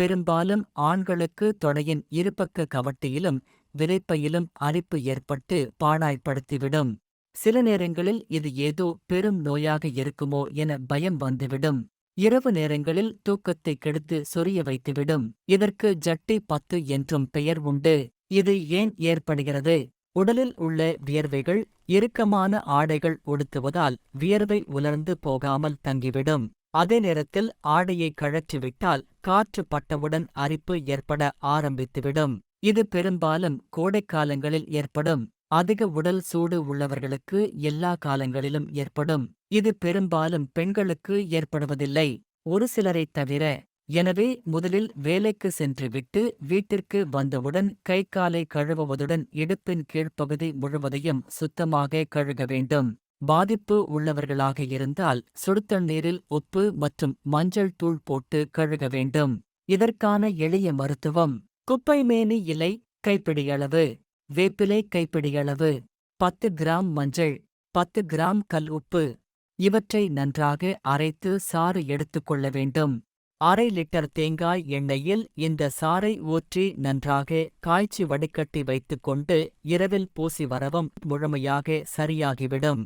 பெரும்பாலும் ஆண்களுக்கு தொடையின் இருபக்க கவட்டியிலும் விரைப்பையிலும் அரிப்பு ஏற்பட்டு பாழாய்ப்படுத்திவிடும். சில நேரங்களில் இது ஏதோ பெரும் நோயாக இருக்குமோ என பயம் வந்துவிடும். இரவு நேரங்களில் தூக்கத்தை கெடுத்து சொரிய வைத்துவிடும். இதற்கு ஜட்டி பத்து என்றும் பெயர் உண்டு. இது ஏன் ஏற்படுகிறது? உடலில் உள்ள வியர்வைகள் இறுக்கமான ஆடைகள் உடுத்துவதால் வியர்வை உலர்ந்து போகாமல் தங்கிவிடும். அதே நேரத்தில் ஆடையை கழற்றிவிட்டால் காற்று பட்டவுடன் அரிப்பு ஏற்பட ஆரம்பித்துவிடும். இது பெரும்பாலும் கோடைக்காலங்களில் ஏற்படும். அதிக உடல் சூடு உள்ளவர்களுக்கு எல்லா காலங்களிலும் ஏற்படும். இது பெரும்பாலும் பெண்களுக்கு ஏற்படுவதில்லை. ஒரு சிலரைத் தவிர எனவே முதலில் வேலைக்கு சென்றுவிட்டு வீட்டிற்கு வந்தவுடன் கை காலை கழுவுவதுடன் இடுப்பின் கீழ்ப்பகுதி முழுவதையும் சுத்தமாக கழுக வேண்டும். பாதிப்பு உள்ளவர்களாக இருந்தால் சுடுதண்ணீரில் உப்பு மற்றும் மஞ்சள் தூள் போட்டு கழுக வேண்டும். இதற்கான எளிய மருத்துவம் குப்பைமேனி இலை கைப்பிடியளவு வேப்பிலை கைப்பிடியளவு பத்து கிராம் மஞ்சள் பத்து கிராம் கல் உப்பு. இவற்றை நன்றாக அரைத்து சாறு எடுத்துக்கொள்ள வேண்டும். அரை லிட்டர் தேங்காய் எண்ணெயில் இந்த சாறை ஊற்றி நன்றாக காய்ச்சி வடிகட்டி வைத்துக்கொண்டு இரவில் பூசி வரவும் முழுமையாக சரியாகிவிடும்.